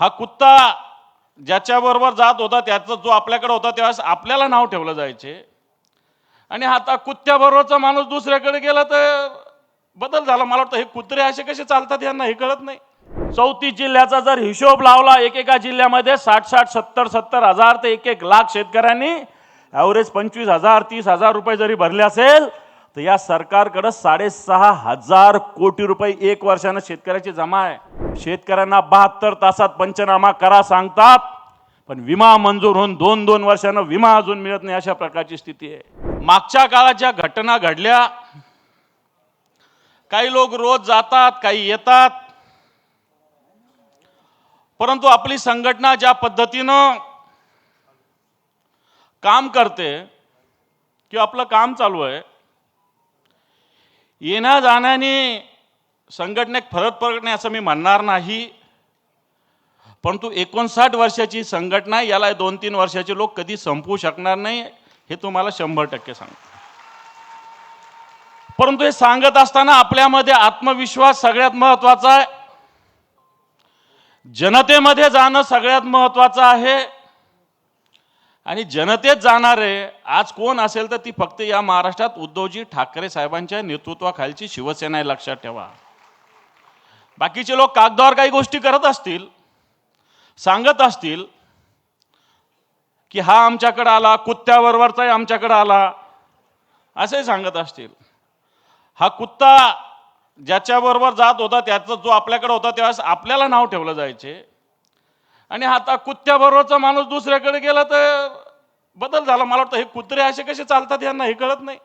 हा कुत्ता ज्याच्याबरोबर जात होता त्याचा जो आपल्याकडे होता तेव्हा आपल्याला नाव ठेवलं जायचे. आणि आता कुत्त्याबरोबरचा माणूस दुसऱ्याकडे गेला तर बदल झाला. मला वाटतं हे कुत्रे असे कसे चालतात यांना हे कळत नाही. चौतीस जिल्ह्याचा जर हिशोब लावला एकेका जिल्ह्यामध्ये साठ साठ सत्तर सत्तर हजार ते एक एक लाख शेतकऱ्यांनी ॲव्हरेज पंचवीस हजार तीस हजार रुपये जरी भरले असेल तर या सरकारकडं साडेसहा हजार कोटी रुपये एक वर्षानं शेतकऱ्याची जमा आहे. शेतकऱ्यांना बहात्तर तासात पंचनामा करा सांगतात पण विमा मंजूर होऊन दोन दोन वर्षानं विमा अजून मिळत नाही अशा प्रकारची स्थिती आहे. मागच्या काळात ज्या घटना घडल्या काही लोक रोज जातात काही येतात. परंतु आपली संघटना ज्या पद्धतीनं काम करते किंवा आपलं काम चालू आहे येण्या जाण्याने संघटनेत फरक पडणे असं मी म्हणणार नाही. परंतु एकोणसाठ वर्षाची संघटना याला दोन तीन वर्षाचे लोक कधी संपवू शकणार नाही हे तुम्हाला शंभर टक्के सांगतो. परंतु हे सांगत असताना आपल्यामध्ये आत्मविश्वास सगळ्यात महत्त्वाचा आहे. जनतेमध्ये जाणं सगळ्यात महत्वाचं आहे. आणि जनतेत जाणारे आज कोण असेल तर ती फक्त या महाराष्ट्रात उद्धवजी ठाकरे साहेबांच्या नेतृत्वाखालची शिवसेना आहे लक्षात ठेवा. बाकीचे लोक कागदावर काही गोष्टी करत असतील सांगत असतील की हा आमच्याकडे आला कुत्त्याबरोबरचाही आमच्याकडे आला असंही सांगत असतील. हा कुत्ता ज्याच्याबरोबर जात होता त्याचा जो आपल्याकडे होता तेव्हा आपल्याला नाव ठेवलं जायचे. आणि आता कुत्त्याबरोबरचा माणूस दुसऱ्याकडे गेला तर बदल झाला. मला वाटतं हे कुत्रे असे कसे चालतात यांना हे कळत नाही.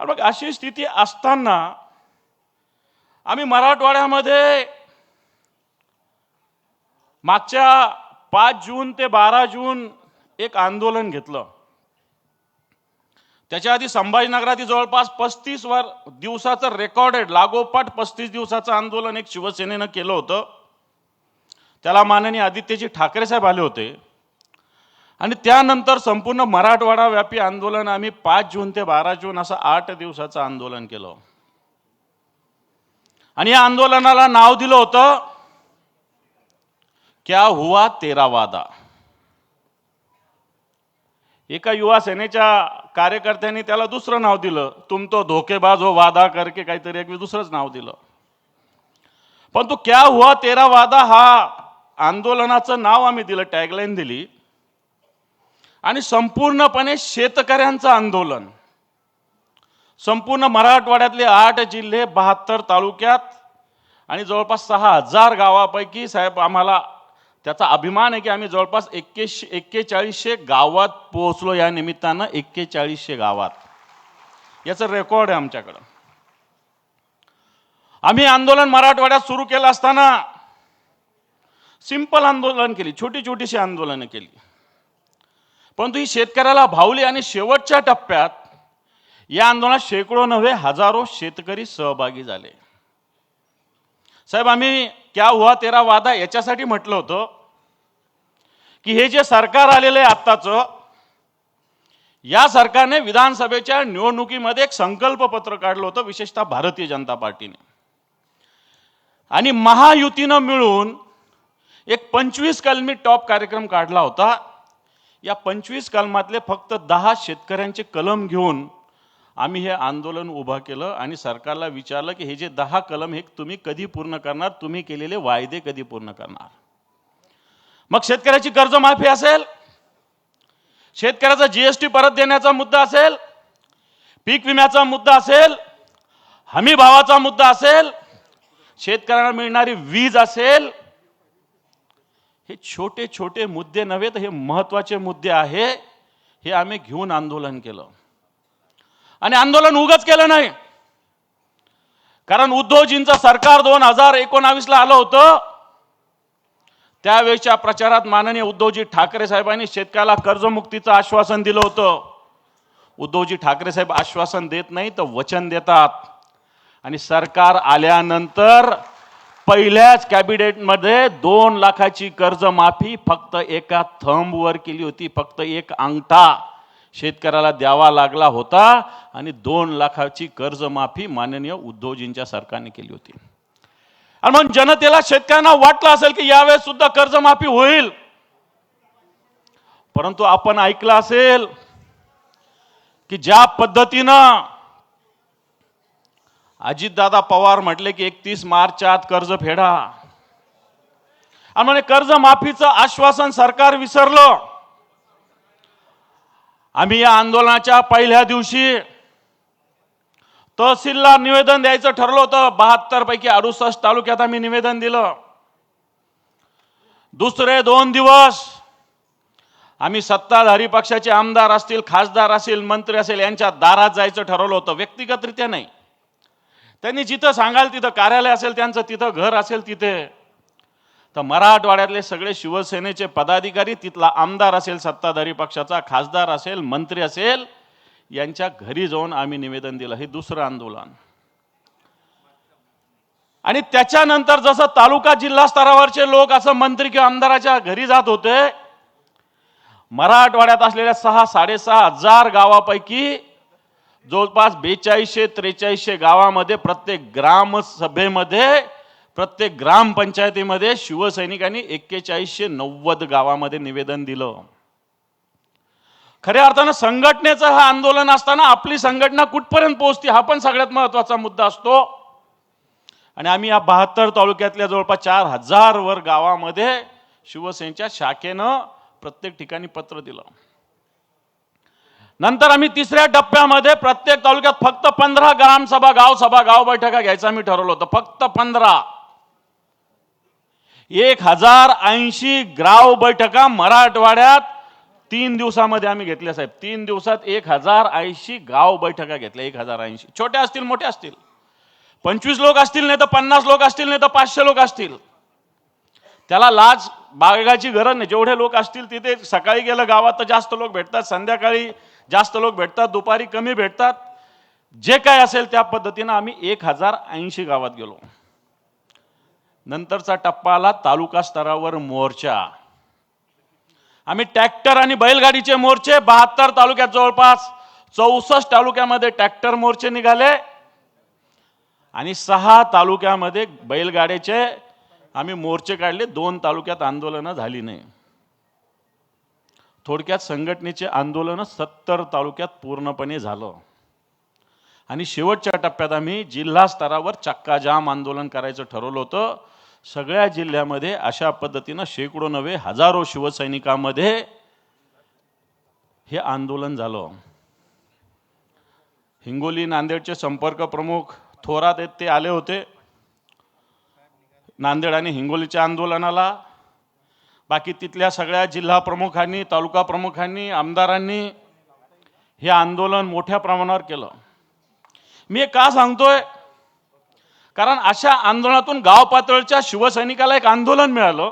आणि मग अशी स्थिती असताना आम्ही मराठवाड्यामध्ये मागच्या पाच जून ते बारा जून एक आंदोलन घेतलं. त्याच्या आधी संभाजीनगरातील जवळपास पस्तीस वर दिवसाचं रेकॉर्डेड लागोपाठ पस्तीस दिवसाचं आंदोलन एक शिवसेनेनं केलं होतं. त्याला माननीय आदित्यजी ठाकरे साहेब आले होते. आणि त्यानंतर संपूर्ण मराठवाडा व्यापी आंदोलन आम्ही पाच जून ते बारा जून असं आठ दिवसाचं आंदोलन केलं. आणि या आंदोलनाला नाव दिलं होतं क्या हुआ तेरा वादा. एका युवा सेनेच्या कार्यकर्त्यांनी त्याला दुसरं नाव दिलं. तुम तो धोकेबाज हो वादा करके काहीतरी एक दुसरंच नाव दिलं. पण तो क्या हुआ तेरा वादा हा आंदोलनाचं नाव आम्ही दिलं टॅगलाईन दिली. आणि संपूर्णपणे शेतकऱ्यांचं आंदोलन. संपूर्ण मराठवाड्यातले आठ जिल्हे बहात्तर तालुक्यात आणि जवळपास सहा हजार गावापैकी साहेब आम्हाला त्याचा अभिमान आहे की आम्ही जवळपास एक्केशे एक्केचाळीसशे गावात पोहोचलो या निमित्तानं एक्केचाळीसशे गावात. याचं रेकॉर्ड आहे आमच्याकडं. आम्ही आंदोलन मराठवाड्यात सुरू केलं असताना सिंपल आंदोलन केली छोटी छोटीशी आंदोलनं केली. परंतु ही शेतकऱ्याला भावली आणि शेवटच्या टप्प्यात या आंदोलनात शेकडो नव्हे हजारो शेतकरी सहभागी झाले. साहेब आम्ही क्या हुआ तेरा वादा याच्यासाठी म्हटलं होतं की हे जे सरकार आलेलं आहे आत्ताचं या सरकारने विधानसभेच्या निवडणुकीमध्ये एक संकल्प पत्र काढलं होतं विशेषतः भारतीय जनता पार्टीने. आणि महायुतीनं मिळून एक पंचवीस कलमी टॉप कार्यक्रम काढला होता. या पंचवीस कलमातले फक्त दहा शेतकऱ्यांचे कलम घेऊन आम्ही हे आंदोलन उभं केलं आणि सरकारला विचारलं की हे जे दहा कलम हे तुम्ही कधी पूर्ण करणार? तुम्ही केलेले वायदे कधी पूर्ण करणार? मग शेतकऱ्याची कर्जमाफी असेल? शेतकऱ्याचा जीएसटी परत देण्याचा मुद्दा असेल? पीक विम्याचा मुद्दा असेल? हमी भावाचा मुद्दा असेल? शेतकऱ्यांना मिळणारी वीज असेल? हे छोटे छोटे मुद्दे नव्हे तर हे महत्त्वाचे मुद्दे आहे हे आम्ही घेऊन आंदोलन केलं. आणि आंदोलन उगच केलं नाही. कारण उद्धवजींचं सरकार दोन हजार एकोणावीसला आलं होतं. त्यावेळच्या प्रचारात माननीय उद्धवजी ठाकरे साहेबांनी शेतकऱ्याला कर्जमुक्तीचं आश्वासन दिलं होतं. उद्धवजी ठाकरे साहेब आश्वासन देत नाही तर वचन देतात. आणि सरकार आल्यानंतर पहिल्याच कॅबिनेटमध्ये दोन लाखाची कर्जमाफी फक्त एका थंबवर केली होती. फक्त एक अंगठा शेतकऱ्याला द्यावा लागला होता आणि दोन लाखाची कर्जमाफी माननीय उद्धवजींच्या सरकारने केली होती. आणि मग जनतेला शेतकऱ्यांना वाटलं असेल की यावेळेस सुद्धा कर्जमाफी होईल. परंतु आपण ऐकलं असेल की ज्या पद्धतीनं अजितदादा पवार म्हटले की एकतीस मार्चच्या आत कर्ज फेडा. आणि म्हणे कर्ज माफीचं आश्वासन सरकार विसरलं. आम्ही या आंदोलनाच्या पहिल्या दिवशी तहसीलला निवेदन द्यायचं ठरलं होतं. बहात्तर पैकी अडुसष्ट तालुक्यात आम्ही निवेदन दिलं. दुसरे दोन दिवस आम्ही सत्ताधारी पक्षाचे आमदार असतील खासदार असतील मंत्री असेल यांच्या दारात जायचं ठरवलं होतं. व्यक्तिगतरित्या नाही. त्यांनी जिथं सांगाल तिथं कार्यालय असेल त्यांचं तिथं घर असेल तिथे. तर मराठवाड्यातले सगळे शिवसेनेचे पदाधिकारी तिथला आमदार असेल सत्ताधारी पक्षाचा खासदार असेल मंत्री असेल यांच्या घरी जाऊन आम्ही निवेदन दिलं. हे दुसरं आंदोलन. आणि त्याच्यानंतर जसं तालुका जिल्हा स्तरावरचे लोक असं मंत्री किंवा आमदाराच्या घरी जात होते मराठवाड्यात असलेल्या सहा साडेसहा हजार गावापैकी जवळपास बेचाळीसशे त्रेचाळीसशे गावामध्ये प्रत्येक ग्रामसभेमध्ये प्रत्येक ग्रामपंचायतीमध्ये शिवसैनिकांनी एक्केचाळीसशे नव्वद गावामध्ये निवेदन दिलं. खऱ्या अर्थानं संघटनेचं हा आंदोलन असताना आपली संघटना कुठपर्यंत पोहोचते हा पण सगळ्यात महत्त्वाचा मुद्दा असतो. आणि आम्ही या बहात्तर तालुक्यातल्या जवळपास चार हजार वर गावामध्ये शिवसेनेच्या शाखेनं प्रत्येक ठिकाणी पत्र दिलं. नंतर आम्ही तिसऱ्या टप्प्यामध्ये प्रत्येक तालुक्यात फक्त पंधरा ग्रामसभा गावसभा गाव बैठका घ्यायचं आम्ही ठरवलं होतं. फक्त पंधरा. एक हजार ऐंशी ग्राव बैठका मराठवाड्यात तीन दिवसामध्ये आम्ही घेतल्या साहेब. तीन दिवसात एक हजार ऐंशी गाव बैठका घेतल्या. एक हजार ऐंशी. छोट्या असतील मोठ्या असतील. पंचवीस लोक असतील नाही तर पन्नास लोक असतील नाही तर पाचशे लोक असतील. त्याला लाज बाळगाची गरज नाही. जेवढे लोक असतील तिथे सकाळी गेलं गावात तर जास्त लोक भेटतात. संध्याकाळी जास्त लोक भेटतात दुपारी कमी भेटतात. जे काय असेल त्या पद्धतीनं आम्ही एक हजार ऐंशी गावात गेलो. नंतरचा टप्पा आला तालुका स्तरावर मोर्चा. आम्ही ट्रॅक्टर आणि बैलगाडीचे मोर्चे बहात्तर तालुक्यात जवळपास चौसष्ट तालुक्यामध्ये ट्रॅक्टर मोर्चे निघाले. आणि सहा तालुक्यामध्ये बैलगाड्याचे आम्ही मोर्चे काढले. दोन तालुक्यात आंदोलनं झाली नाही. थोडक्यात संघटनेचे आंदोलन सत्तर तालुक्यात पूर्णपणे झालं. आणि शेवटच्या टप्प्यात आम्ही जिल्हा स्तरावर चक्काजाम आंदोलन करायचं ठरवलं होतं. सगळ्या जिल्ह्यामध्ये अशा पद्धतीनं शेकडो नव्हे हजारो शिवसैनिकांमध्ये हे आंदोलन झालं. हिंगोली नांदेडचे संपर्क प्रमुख थोरात आहेत ते आले होते. नांदेड आणि हिंगोलीच्या आंदोलनाला बाकी तिथल्या सगळ्या जिल्हा प्रमुखांनी तालुका प्रमुखांनी आमदारांनी हे आंदोलन मोठ्या प्रमाणावर केलं. मी का सांगतोय? कारण अशा आंदोलनातून गाव पातळीच्या शिवसैनिकाला एक आंदोलन मिळालं.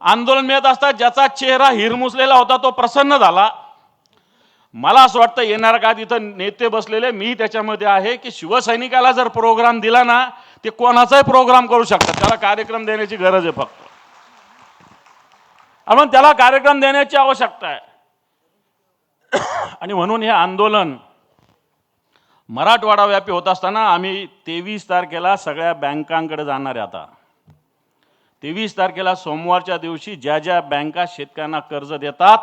आंदोलन मिळत असता ज्याचा चेहरा हिरमुसलेला होता तो प्रसन्न झाला. मला असं वाटतं येणार का तिथं नेते बसलेले मी त्याच्यामध्ये आहे की शिवसैनिकाला जर प्रोग्राम दिला ना ते कोणाचाही प्रोग्राम करू शकतात. त्याला कार्यक्रम देण्याची गरज आहे फक्त. म्हणून त्याला कार्यक्रम देण्याची आवश्यकता आहे. आणि म्हणून हे आंदोलन मराठवाडा व्यापी होत असताना आम्ही तेवीस तारखेला सगळ्या बँकांकडे जाणार आहे आता. तेवीस तारखेला सोमवारच्या दिवशी ज्या ज्या बँका शेतकऱ्यांना कर्ज देतात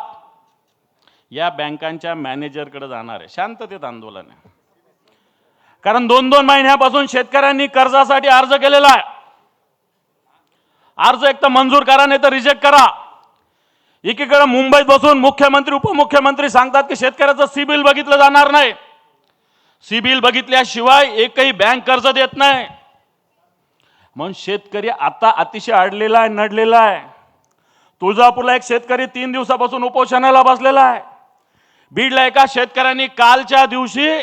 या बँकांच्या मॅनेजरकडे जाणार आहे. शांततेत आंदोलन आहे. कारण दोन दोन महिन्यापासून शेतकऱ्यांनी कर्जासाठी अर्ज केलेला आहे. अर्ज एक तर मंजूर करा नाही तर रिजेक्ट करा. एकीकडे मुंबईत बसून मुख्यमंत्री उपमुख्यमंत्री सांगतात की शेतकऱ्याचं सिबिल बघितलं जाणार नाही. सिबिल बघितल्याशिवाय एकही बँक कर्ज देत नाही. म्हणून शेतकरी आता अतिशय अडलेला आहे नडलेला आहे. तुळजापूरला एक शेतकरी तीन दिवसापासून उपोषणाला बसलेला आहे. बीडला एका शेतकऱ्यांनी कालच्या दिवशी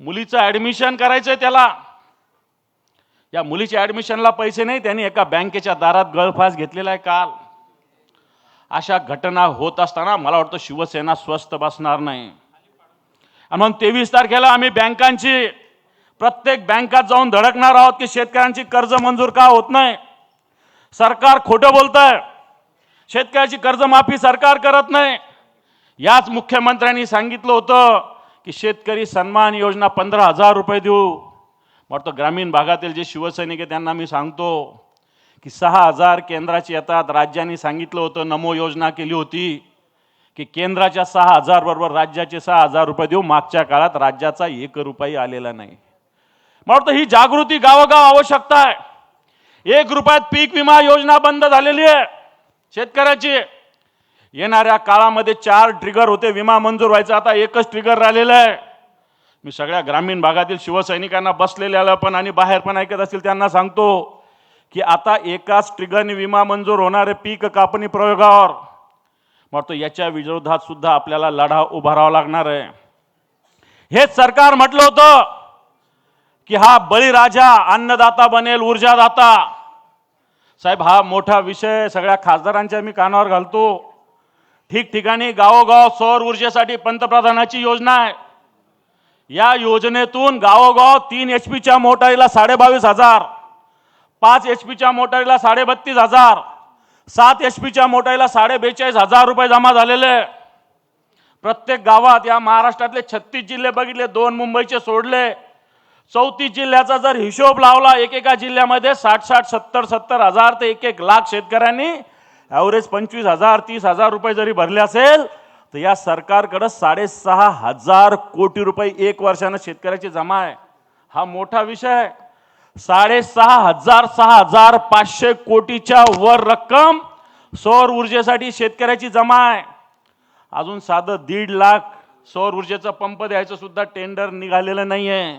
मुलीचं ऍडमिशन करायचंय त्याला. या मुलीच्या ऍडमिशनला पैसे नाही त्यांनी एका बँकेच्या दारात गळफास घेतलेला आहे काल. अशा घटना होत असताना मला वाटतं शिवसेना स्वस्त बसणार नाही. आणि म्हणून तेवीस तारखेला आम्ही बँकांची प्रत्येक बँकात जाऊन धडकणार आहोत की शेतकऱ्यांची कर्ज मंजूर का होत नाही? सरकार खोटं बोलतंय. शेतकऱ्याची कर्जमाफी सरकार करत नाही. याच मुख्यमंत्र्यांनी सांगितलं होतं की शेतकरी सन्मान योजना पंधरा हजार रुपये देऊ. वाटतं ग्रामीण भागातील जे शिवसैनिक आहे त्यांना मी सांगतो. की सहा हजार केंद्राचे येतात राज्यांनी सांगितलं होतं नमो योजना केली होती की केंद्राच्या सहा हजार बरोबर राज्याचे सहा हजार रुपये देऊ. मागच्या काळात राज्याचा एक रुपये आलेला नाही. मला वाटतं ही जागृती गावोगाव आवश्यकता आहे. एक रुपयात पीक विमा योजना बंद झालेली आहे शेतकऱ्याची. येणाऱ्या काळामध्ये चार ट्रिगर होते विमा मंजूर व्हायचा. आता एकच ट्रिगर राहिलेलं आहे. मी सगळ्या ग्रामीण भागातील शिवसैनिकांना बसलेल्याला पण आणि बाहेर पण ऐकत असतील त्यांना सांगतो. की आता एकाच ट्रिगन विमा मंजूर होणारे पीक कापणी प्रयोगावर. वाटतं याच्या विरोधात सुद्धा आपल्याला लढा उभारावा लागणार आहे. हेच सरकार म्हटलं होतं की हा बळीराजा अन्नदाता बनेल ऊर्जादाता. साहेब हा मोठा विषय सगळ्या खासदारांच्या मी कानावर घालतो. ठिकठिकाणी गावोगाव सौर ऊर्जेसाठी पंतप्रधानाची योजना आहे. या योजनेतून गावोगाव तीन एच पीच्या मोटारीला साडेबावीस हजार. पाच एच पीच्या मोटारीला साडेबत्तीस हजार. सात एच पीच्या मोटारीला साडे बेचाळीस हजार रुपये जमा झालेले. प्रत्येक गावात या महाराष्ट्रातले छत्तीस जिल्हे बघितले दोन मुंबईचे सोडले. चौतीस जिल्ह्याचा जर हिशोब लावला एकेका जिल्ह्यामध्ये साठ साठ सत्तर सत्तर हजार ते एक एक लाख शेतकऱ्यांनी ॲव्हरेज पंचवीस हजार तीस हजार रुपये जरी भरले असेल तर या सरकारकडं साडेसहा हजार कोटी रुपये एक वर्षानं शेतकऱ्याची जमा आहे. हा मोठा विषय आहे. साडेसहा हजार सहा हजार पाचशे कोटीच्या वर रक्कम सौर ऊर्जेसाठी शेतकऱ्याची जमा आहे. अजून साधं दीड लाख सौर ऊर्जेचा पंप द्यायचं सुद्धा टेंडर निघालेलं नाही आहे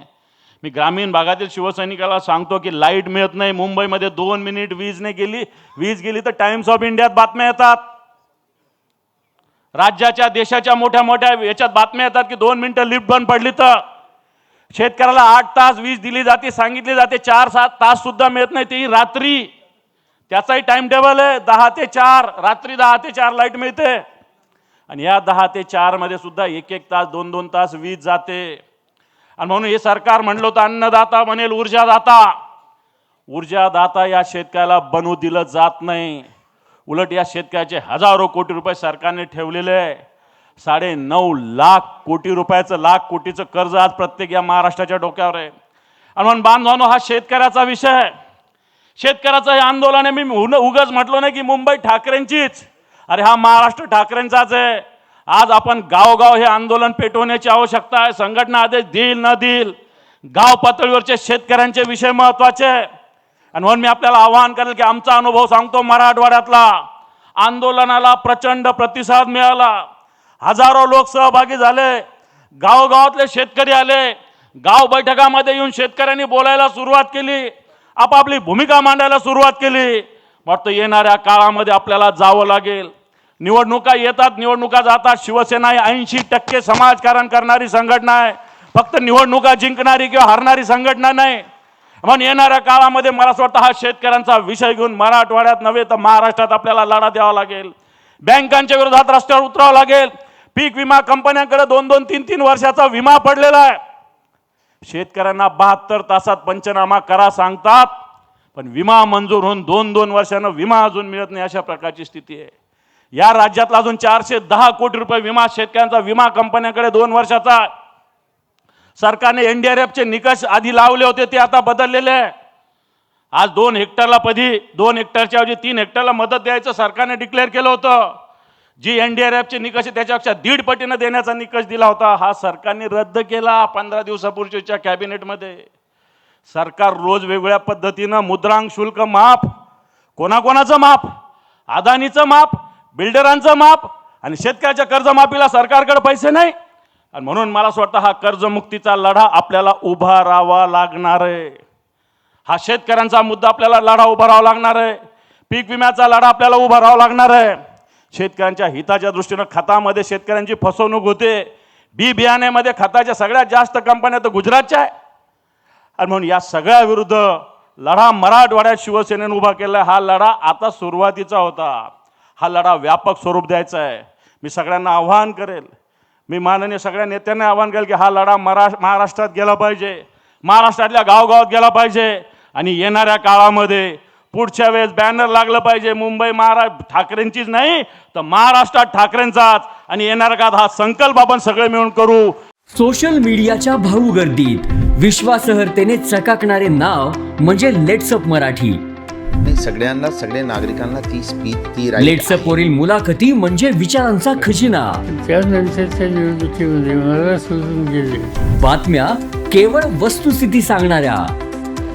मी ग्रामीण भागातील शिवसैनिकाला सांगतो की लाइट मिळत नाही. मुंबईमध्ये दोन मिनिट वीज नाही गेली. वीज गेली तर टाइम्स ऑफ इंडियात बातम्या येतात. राज्याच्या देशाच्या मोठ्या मोठ्या याच्यात बातम्या येतात की दोन मिनिटं लिफ्ट बंद पडली तर. शेतकऱ्याला आठ तास वीज दिली जाते सांगितली जाते चार सात तास सुद्धा मिळत नाही तेही रात्री. त्याचाही टाइम टेबल आहे दहा ते चार रात्री दहा ते चार लाइट मिळते. आणि या दहा ते चारमध्ये सुद्धा एक एक तास दोन दोन तास वीज जाते. आणि म्हणून हे सरकार म्हणलं होतं अन्नदाता बनेल ऊर्जादाता. ऊर्जादाता या शेतकऱ्याला बनू दिलं जात नाही. उलट या शेतकऱ्याचे हजारो कोटी रुपये सरकारने ठेवलेले आहे. साडे नऊ लाख कोटी रुपयाचं लाख कोटीचं कर्ज आज प्रत्येक या महाराष्ट्राच्या डोक्यावर आहे. आणि म्हणून बांधवानो हा शेतकऱ्याचा विषय आहे. शेतकऱ्याचं हे आंदोलन आहे. मी उगच उगाच म्हटलो नाही की मुंबई ठाकरेंचीच. अरे हा महाराष्ट्र ठाकरेंचाच आहे. आज आपण गावोगाव हे आंदोलन पेटवण्याची आवश्यकता आहे. संघटना आदेश देईल न देईल गाव पातळीवरचे शेतकऱ्यांचे विषय महत्त्वाचे आणि म्हणून मी आपल्याला आवाहन करेल की आमचा अनुभव सांगतो मराठवाड्यातला. आंदोलनाला प्रचंड प्रतिसाद मिळाला. हजारो लोक सहभागी झाले. गावगावातले शेतकरी आले. गाव बैठकामध्ये येऊन शेतकऱ्यांनी बोलायला सुरुवात केली. आपापली भूमिका मांडायला सुरुवात केली. वाटतं येणाऱ्या काळामध्ये आपल्याला जावं लागेल. निवडणुका येतात निवडणुका जातात. शिवसेना ही ऐंशी टक्के समाजकारण करणारी संघटना आहे. फक्त निवडणुका जिंकणारी किंवा हरणारी संघटना नाही. म्हणून येणाऱ्या काळामध्ये मला असं वाटतं हा शेतकऱ्यांचा विषय घेऊन मराठवाड्यात नव्हे तर महाराष्ट्रात आपल्याला लढा द्यावा लागेल. बँकांच्या विरोधात रस्त्यावर उतरावं लागेल. पीक विमा कंपन्यांकडे दोन दोन तीन तीन वर्षाचा विमा पडलेला आहे. शेतकऱ्यांना बहात्तर तासात पंचनामा करा सांगतात पण विमा मंजूर होऊन दोन दोन वर्षानं विमा अजून मिळत नाही अशा प्रकारची स्थिती आहे. या राज्यातला अजून चारशे दहा कोटी रुपये विमा शेतकऱ्यांचा विमा कंपन्यांकडे दोन वर्षाचा सरकारने एनडीआरएफचे निकष आधी लावले होते ते आता बदललेले आहे. आज दोन हेक्टरला पधी दोन हेक्टरच्या ऐवजी तीन हेक्टरला मदत द्यायचं सरकारने डिक्लेअर केलं होतं. जी एनडीआरएफचे निकष आहे त्याच्यापेक्षा दीड पटीनं देण्याचा निकष दिला होता. हा सरकारने रद्द केला पंधरा दिवसापूर्वीच्या कॅबिनेटमध्ये. सरकार रोज वेगवेगळ्या पद्धतीनं मुद्रांक शुल्क माफ कोणाकोणाचं माफ अदानीचं माफ बिल्डरांचं माफ आणि शेतकऱ्याच्या कर्जमाफीला सरकारकडे पैसे नाही. आणि म्हणून मला असं वाटतं हा कर्जमुक्तीचा लढा आपल्याला उभा राहावा लागणार आहे. हा शेतकऱ्यांचा मुद्दा आपल्याला लढा उभा राहावा लागणार आहे. पीक विम्याचा लढा आपल्याला उभा राहावा लागणार आहे. शेतकऱ्यांच्या हिताच्या दृष्टीनं खतामध्ये शेतकऱ्यांची फसवणूक होते. बी बियाण्यामध्ये खताच्या सगळ्यात जास्त कंपन्या तर गुजरातच्या आहे. आणि म्हणून या सगळ्या विरुद्ध लढा मराठवाड्यात शिवसेनेनं उभा केला. हा लढा आता सुरुवातीचा होता. हा लढा व्यापक स्वरूप द्यायचा आहे. मी सगळ्यांना आव्हान करेल. मी माननीय सगळ्या नेत्यांना आव्हान करेल की हा लढा मरा महाराष्ट्रात गेला पाहिजे. महाराष्ट्रातल्या गावगावात गेला पाहिजे. आणि येणाऱ्या काळामध्ये पुढच्या वेळेस बॅनर लागलं पाहिजे. मुंबई महाराष्ट्र ठाकरेंचीच नाही तर महाराष्ट्रात ठाकरेंचाच. आणि येणाऱ्या काळात हा संकल्प आपण सगळे मिळून करू. सोशल मीडियाच्या भाऊ गर्दीत. विश्वासहर्तेने चकाकणारे नाव म्हणजे लेट्सअप मराठी. सगळ्यांना सगळ्या नागरिकांना ती स्पीच ती लेट्सअप. वरील मुलाखती म्हणजे विचारांचा खजिना. त्यानंतरच्या निवडणुकीमध्ये मला सोडून गेले. बातम्या केवळ वस्तुस्थिती सांगणाऱ्या.